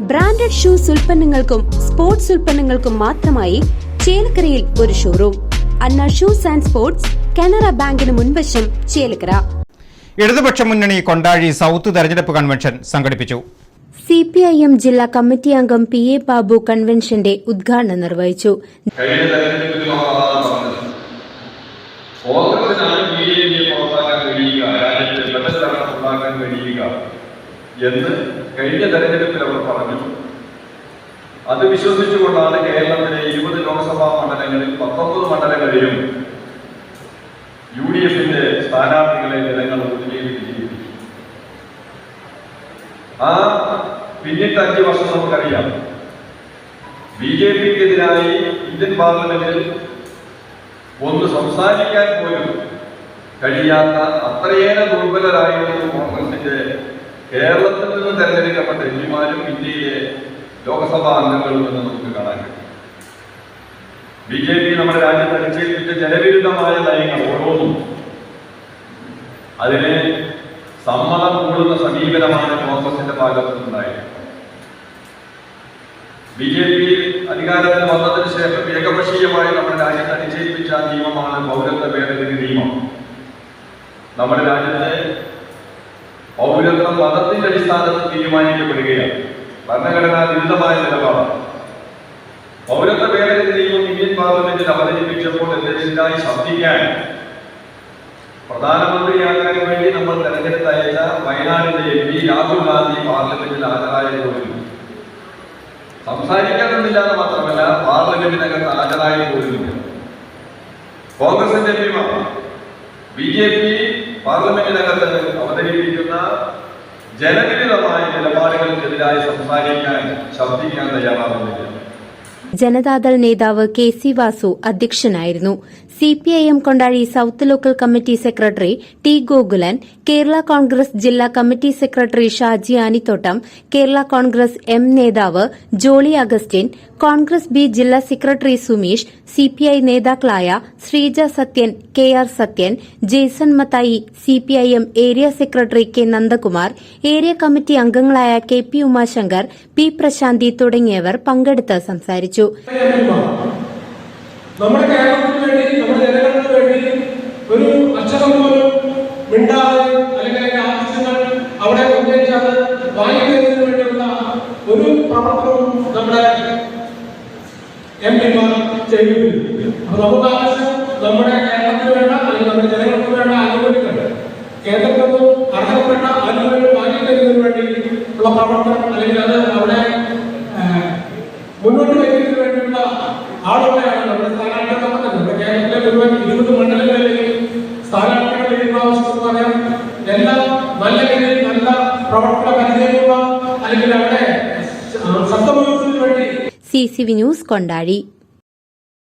Branded shoes ഉൽപ്പന്നങ്ങൾക്കും sports ഉൽപ്പന്നങ്ങൾക്കും മാത്രമായി ചേലക്കരയിൽ ഒരു showroom Anna shoes and sports Canara ബാങ്കിന് മുൻവശം ചേലക്കര. ഇടതുപക്ഷ മുന്നണി കൊണ്ടാഴി സൗത്ത് തെരഞ്ഞെടുപ്പ് കൺവെൻഷൻ സംഘടിപ്പിച്ചു. സി പി ഐ എം ജില്ലാ കമ്മിറ്റി അംഗം പി എ ബാബു കൺവെൻഷന്റെ ഉദ്ഘാടനം നിർവഹിച്ചു. കഴിഞ്ഞ തെരഞ്ഞെടുപ്പിൽ നമ്മളതാണ് പറഞ്ഞത്. കോൺഗ്രസിനാണ് ബി ജെ പിയെ പുറത്താക്കാൻ കഴിയുക രാജ്യത്ത് ബദൽഭരണം ഉണ്ടാക്കാൻ കഴിയുക. എന്ന് കഴിഞ്ഞ തെരഞ്ഞെടുപ്പിൽ അവർ പറഞ്ഞു. അത് വിശ്വസിച്ചുകൊണ്ടാണ് കേരളത്തിലെ ഇരുപത് ലോക്സഭാ മണ്ഡലങ്ങളിൽ പത്തൊമ്പത് മണ്ഡലങ്ങളിലും യു ഡി എഫിന്റെ സ്ഥാനാർത്ഥികളെ ജനങ്ങൾ ആ പിന്നിട്ട് അഞ്ച് വർഷം നമുക്കറിയാം. ബി ജെ പിക്കെതിരായി ഇന്ത്യൻ പാർലമെന്റിൽ ഒന്ന് സംസാരിക്കാൻ പോലും കഴിയാത്ത അത്രയേറെ ദുർബലരായിരുന്നു കോൺഗ്രസിന്റെ കേരളത്തിൽ നിന്ന് തെരഞ്ഞെടുക്കപ്പെട്ട എംപിമാരും ഇന്ത്യയിലെ ലോക്സഭാ അംഗങ്ങളും എന്ന് നമുക്ക് കാണാൻ കഴിയും. ബി ജെ പി നമ്മുടെ രാജ്യത്ത് അടിച്ചേൽപ്പിച്ച ജനവിരുദ്ധമായ നയങ്ങൾ ഓരോന്നും അതിനെ സമ്മതം കൂടുന്ന സമീപനമാണ് കോൺഗ്രസിന്റെ ഭാഗത്തു നിന്നുണ്ടായത് ബി ജെ പി അധികാരത്തിൽ വന്നതിന് ശേഷം ഏകപക്ഷീയമായി നമ്മുടെ രാജ്യത്ത് അടിച്ചേൽപ്പിച്ച നിയമമാണ് പൗരത്വ ഭേദഗതി നിയമം. നമ്മുടെ രാജ്യത്തെ പൗരത്വം മതത്തിന്റെ അടിസ്ഥാനത്തിൽ തീരുമാനിക്കപ്പെടുകയാണ്. ഭരണഘടനാ വിരുദ്ധമായ നിലപാടാണ്. പൗരത്വ ഭേദഗതി നിയമം ഇന്ത്യൻ പാർലമെന്റിൽ അവതരിപ്പിച്ചപ്പോൾ എന്തെങ്കിലും ശബ്ദിക്കാൻ പ്രധാനമന്ത്രിയാകാൻ വേണ്ടി നമ്മൾ തെരഞ്ഞെടുത്തയച്ച വയനാടിന്റെ എം പി രാഹുൽ ഗാന്ധി പാർലമെന്റിൽ ഹാജരായതുപോലും. സംസാരിക്കാനൊന്നില്ല എന്ന് മാത്രമല്ല പാർലമെന്റിനകത്ത് ഹാജരായ കോൺഗ്രസിന്റെ കോൺഗ്രസിന്റെ എംപിമാർ ബി ജെ പി പാർലമെന്റിനകത്ത് അവതരിപ്പിക്കുന്ന ജനവിരുദ്ധമായ നിലപാടുകൾക്കെതിരായി സംസാരിക്കാൻ ശബ്ദിക്കാൻ തയ്യാറാവുന്നില്ല ജനതാദൾ നേതാവ് കെ സി വാസു അധ്യക്ഷനായിരുന്നു. C P I M Kondazhy south local committee secretary T Gokulan Kerala Congress ജില്ലാ committee secretary Shaji Anithottam Kerala Congress M നേതാവ് ജോളി അഗസ്റ്റിൻ കോൺഗ്രസ് ബി ജില്ലാ സെക്രട്ടറി സുമീഷ് സിപിഐ നേതാക്കളായ Sreeja Sathyan K R Sathyan Jaison Mathai CPIM area secretary K Nandakumar area committee അംഗങ്ങളായ K P Umashankar P Prasanthi തുടങ്ങിയവർ പങ്കെടുത്ത് സംസാരിച്ചു. നമ്മുടെ കേരളത്തിന് വേണ്ടി നമ്മുടെ ജനങ്ങൾക്ക് വേണ്ടി ഒരു അക്ഷരം പോലും മിണ്ടാതെ അല്ലെങ്കിൽ ആവശ്യങ്ങൾ അവിടെ ഉന്നയിച്ചാൽ വായിക്കുന്നതിന് വേണ്ടിയുള്ള ഒരു പ്രവർത്തനവും നമ്മുടെ എം പിമാർ ചെയ്യുന്നില്ല അപ്പൊ നമുക്ക് ആവശ്യം നമ്മുടെ കേരളത്തിന് വേണ്ട അല്ലെങ്കിൽ നമ്മുടെ ജനങ്ങൾക്ക് വേണ്ട ആനുകൂല്യങ്ങൾ കേന്ദ്രത്തിൽ നിന്നും അർഹതപ്പെട്ട വാങ്ങിക്കുന്നതിന് വേണ്ടി ഉള്ള പ്രവർത്തനം അല്ലെങ്കിൽ അത് അവിടെ മുന്നോട്ട് വയ്ക്കുന്നതിന് ആളുകളെയാണ് നമ്മുടെ സ്ഥാനാർത്ഥികൾ നമ്മുടെ കേരളത്തിലെ മുഴുവൻ ഇരുപത് മണ്ഡലങ്ങളിലെയും സ്ഥാനാർത്ഥികളുടെ പ്രാവശ്യം പറയാം. എല്ലാം നല്ല രീതിയിൽ നല്ല പ്രവർത്തന പരിചയമുള്ള അല്ലെങ്കിൽ അവിടെ ശബ്ദമുയർത്തുന്നതിന് വേണ്ടി. C C V news Kondazhy